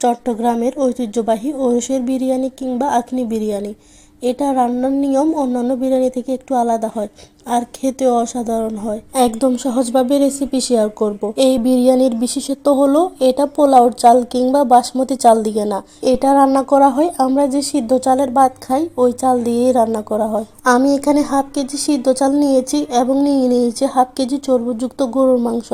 চট্টগ্রামের ঐতিহ্যবাহী ওরসের বিরিয়ানি কিংবা আখনি বিরিয়ানি। এটা রান্নার নিয়ম অন্যান্য বিরিয়ানি থেকে একটু আলাদা হয়। আর খেতেও অসাধারণ হয়। একদম সহজভাবে রেসিপি শেয়ার করব। এই বিরিয়ানির বিশেষত্ব হলো, এটা পোলাওর চাল কিংবা বাসমতি চাল দিয়ে না। এটা রান্না করা হয়, আমরা যে সিদ্ধ চালের ভাত খাই, ওই চাল দিয়েই রান্না করা হয়। আমি এখানে হাফ কেজি সিদ্ধ চাল নিয়েছি এবং নিয়ে নিয়েছি হাফ কেজি চর্বযুক্ত গরুর মাংস।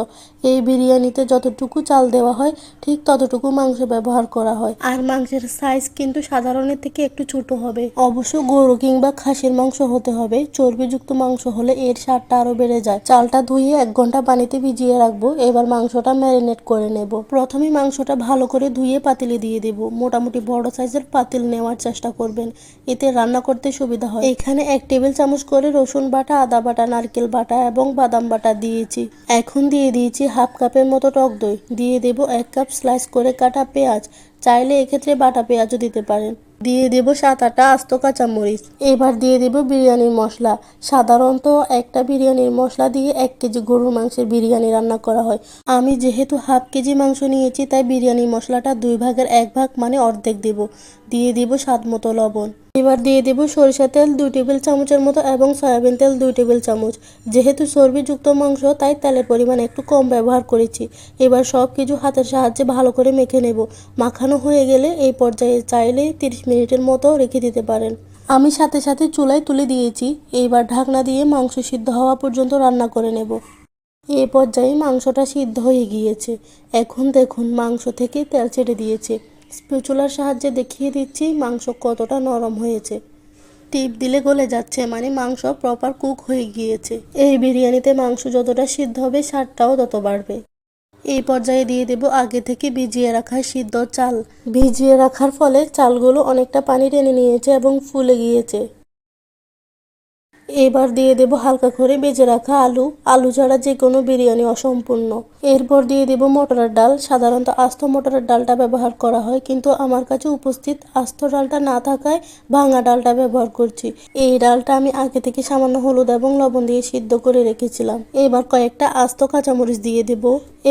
এই বিরিয়ানিতে যতটুকু চাল দেওয়া হয়, ঠিক ততটুকু মাংস ব্যবহার করা হয়। আর মাংসের সাইজ কিন্তু সাধারণের থেকে একটু ছোট হবে। অবশ্য গরু কিংবা খাসির মাংস হতে হবে, চর্বিযুক্ত মাংস হলে এর স্বাদটা আরও বেড়ে যায়। চালটা ধুয়ে এক ঘণ্টা পানিতে ভিজিয়ে রাখব। এবার মাংসটা ম্যারিনেট করে নেব। প্রথমে মাংসটা ভালো করে ধুয়ে পাতিলে দিয়ে দেব। মোটামুটি বড় সাইজের পাতিল নেওয়ার চেষ্টা করবেন। এতে রান্না করতে সুবিধা হয়। এখানে এক টেবিল চামচ করে রসুন বাটা, আদা বাটা, নারকেল বাটা এবং বাদাম বাটা দিয়েছি। এখন দিয়ে দিয়েছি হাফ কাপের মতো টক দই। দিয়ে দেব এক কাপ স্লাইস করে কাটা পেঁয়াজ। চাইলে এক্ষেত্রে বাটা পেঁয়াজও দিতে পারেন। দিয়ে দেব সাত আটটা আস্ত কাঁচামরিচ। এবার দিয়ে দেব বিরিয়ানির মশলা। সাধারণত একটা বিরিয়ানির মশলা দিয়ে এক কেজি গরুর মাংসের বিরিয়ানি রান্না করা হয়। আমি যেহেতু হাফ কেজি মাংস নিয়েছি, তাই বিরিয়ানি মশলাটা দুই ভাগের এক ভাগ মানে অর্ধেক দেব। দিয়ে দিব স্বাদ মতো লবণ। এবার দিয়ে দেব সরিষা তেল দুই টেবিল চামচের মতো এবং সয়াবিন তেল দুই টেবিল চামচ। যেহেতু চর্বিযুক্ত মাংস, তাই তেলের পরিমাণ একটু কম ব্যবহার করেছি। এবার সব কিছু হাতের সাহায্যে ভালো করে মেখে নেব। মাখানো হয়ে গেলে এই পর্যায়ে চাইলে তিরিশ মিনিটের মতো রেখে দিতে পারেন। আমি সাথে সাথে চুলায় তুলে দিয়েছি। এইবার ঢাকনা দিয়ে মাংস সিদ্ধ হওয়া পর্যন্ত রান্না করে নেব। এ পর্যায়ে মাংসটা সিদ্ধ হয়ে গিয়েছে। এখন দেখুন মাংস থেকে তেল ছেড়ে দিয়েছে। স্প্যাচুলার সাহায্যে দেখিয়ে দিচ্ছি মাংস কতটা নরম হয়েছে। টিপ দিলে গলে যাচ্ছে মানে মাংস প্রপার কুক হয়ে গিয়েছে। এই বিরিয়ানিতে মাংস যতটা সিদ্ধ হবে, স্বাদটাও তত বাড়বে। এই পর্যায়ে দিয়ে দেব আগে থেকে ভিজিয়ে রাখা সিদ্ধ চাল। ভিজিয়ে রাখার ফলে চালগুলো অনেকটা পানি টেনে নিয়েছে এবং ফুলে গিয়েছে। এবার দিয়ে দেব হালকা করে বেজে রাখা আলু। আলু ছাড়া যে কোনো বিরিয়ানি অসম্পূর্ণ। এরপর দিয়ে দেব মটরের ডাল। সাধারণত আস্ত মটরের ডালটা ব্যবহার করা হয়, কিন্তু আমার কাছে উপস্থিত আস্ত ডালটা না থাকায় ভাঙা ডালটা ব্যবহার করছি। এই ডালটা আমি আগে থেকে সামান্য হলুদ এবং লবণ দিয়ে সিদ্ধ করে রেখেছিলাম। এবার কয়েকটা আস্ত কাঁচামরিচ দিয়ে দেব।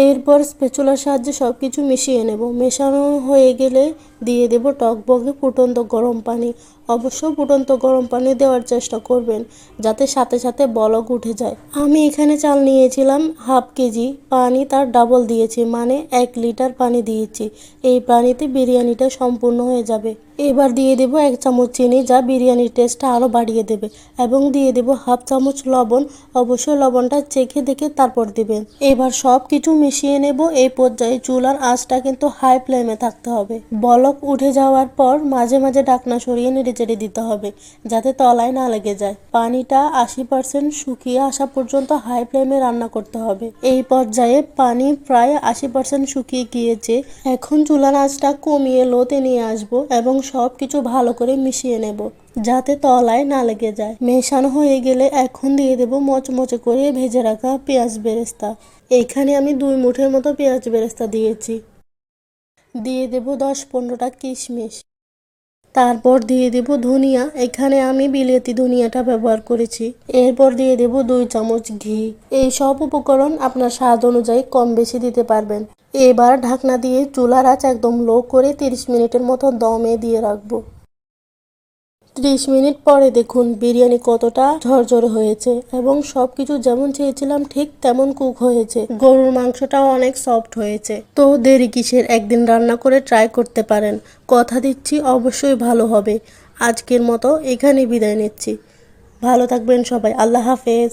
এরপর স্পেচুলার সাহায্যে সব কিছু মিশিয়ে নেব। মেশানো হয়ে গেলে দিয়ে দেব টকবগে ফুটন্ত গরম পানি। অবশ্য ফুটন্ত গরম পানি দেওয়ার চেষ্টা করবেন, যাতে সাথে সাথে বলক উঠে যায়। আমি এখানে চাল নিয়েছিলাম হাফ কেজি, পানি তার ডাবল দিয়েছি মানে এক লিটার পানি দিয়েছি। এই পানিতে বিরিয়ানিটা সম্পূর্ণ হয়ে যাবে। এবার দিয়ে দেব এক চামচ চিনি যা বিরিয়ানির টেস্টটা আরও বাড়িয়ে দেবে এবং দিয়ে দেব হাফ চামচ লবণ। অবশ্যই লবণটা চেখে দেখে তারপর দিবেন এবার সব কিছু মিশিয়ে নেব। এই পর্যায়ে চুলার আঁচটা কিন্তু হাই ফ্লেমে থাকতে হবে। বলক উঠে যাওয়ার পর মাঝে মাঝে ডাকনা সরিয়ে নেড়ে চেড়ে দিতে হবে যাতে তলায় না লেগে যায়। পানিটা আশি পার্সেন্ট শুকিয়ে আসা পর্যন্ত হাই ফ্লেমে রান্না করতে হবে। এই পর্যায়ে পানি প্রায় আশি পার্সেন্ট শুকিয়ে গিয়েছে। এখন চুলার আঁচটা কমিয়ে লোতে নিয়ে আসব এবং সব কিছু ভালো করে মিশিয়ে নেব, যাতে তলায় না লেগে যায়। মেশানো হয়ে গেলে এখন দিয়ে দেব মচমচে করে ভেজে রাখা পেঁয়াজ বেরেস্তা। এখানে আমি দুই মুঠের মতো পেঁয়াজ বেরেস্তা দিয়েছি। দিয়ে দেব দশ পনেরোটা কিশমিশ। তারপর দিয়ে দেব ধনিয়া। এখানে আমি বিলেতি ধনিয়াটা ব্যবহার করেছি। এরপর দিয়ে দেব দুই চামচ ঘি। এই সব উপকরণ আপনার স্বাদ অনুযায়ী কম বেশি দিতে পারবেন। এবার ঢাকনা দিয়ে চুলার আঁচ একদম লো করে তিরিশ মিনিটের মতো দমে দিয়ে রাখব। ত্রিশ মিনিট পরে দেখুন বিরিয়ানি কতটা ঝরঝরে হয়েছে এবং সব কিছু যেমন চেয়েছিলাম ঠিক তেমন কুক হয়েছে। গরুর মাংসটাও অনেক সফট হয়েছে। তো দেরি কিসের? একদিন রান্না করে ট্রাই করতে পারেন। কথা দিচ্ছি, অবশ্যই ভালো হবে। আজকের মতো এখানে বিদায় নিচ্ছি। ভালো থাকবেন সবাই। আল্লাহ হাফেজ।